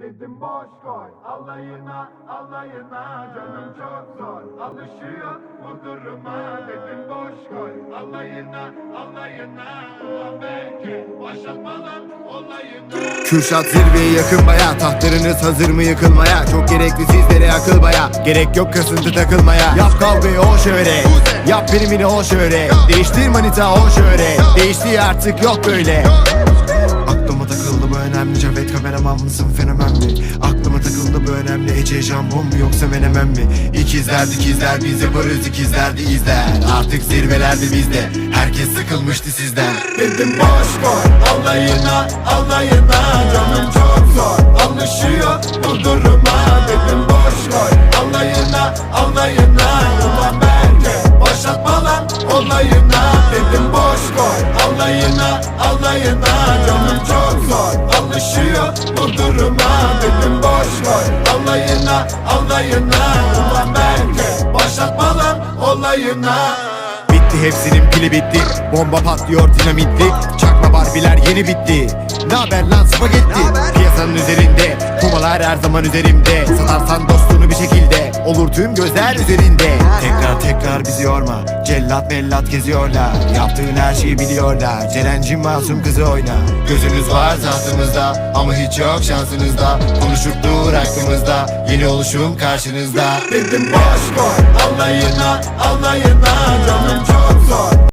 Dedim boş koy alayına alayına canım çok zor. Alışıyor bu duruma Dedim boş koy. Alayına alayına Ulan belki başlatmadan olayına Kürşat zirveye yakın baya Tahtlarınız hazır mı yıkılmaya? Çok gerekli sizlere akıl baya Gerek yok kasıntı takılmaya. Yap kavgayı o şöyle Yap primini o şöyle Değiştir manita o şöyle Değişti artık yok böyle Mısın fenomen mi? Aklıma takıldı bu önemli. Ece jambon mu yoksa menemen mi? İkizler dikizler biz yaparız ikizler de izler. Artık zirvelerde bizde. Herkes sıkılmıştı sizden. Dedim boş koy alayına alayına. Canım çok zor alışıyor bu duruma. Dedim boş koy alayına alayına olayına Dedim boş koy. Alayına alayına Canım çok zor. Alışıyor bu duruma Dedim boş koy. Alayına alayına Ulan belki başlatma lan olayına. Bitti hepsinin pili bitti. Bomba patlıyor dinamitli. Çakma barbiler yeni bitti. Ne haber lan spagetti? Piyasanın üzerinde. Kumalar her zaman üzerimde. Satarsan dostunu bir şekilde. Olur tüm gözler üzerinde Cellat mellat geziyorlar. Yaptığın her şeyi biliyorlar. Ceren'cim masum kızı oyna. Gözünüz var zahtınızda Ama hiç yok şansınızda. Konuşup dur hakkımızda Yeni oluşum karşınızda. Dedim boş koy alayına alayına Canım çok zor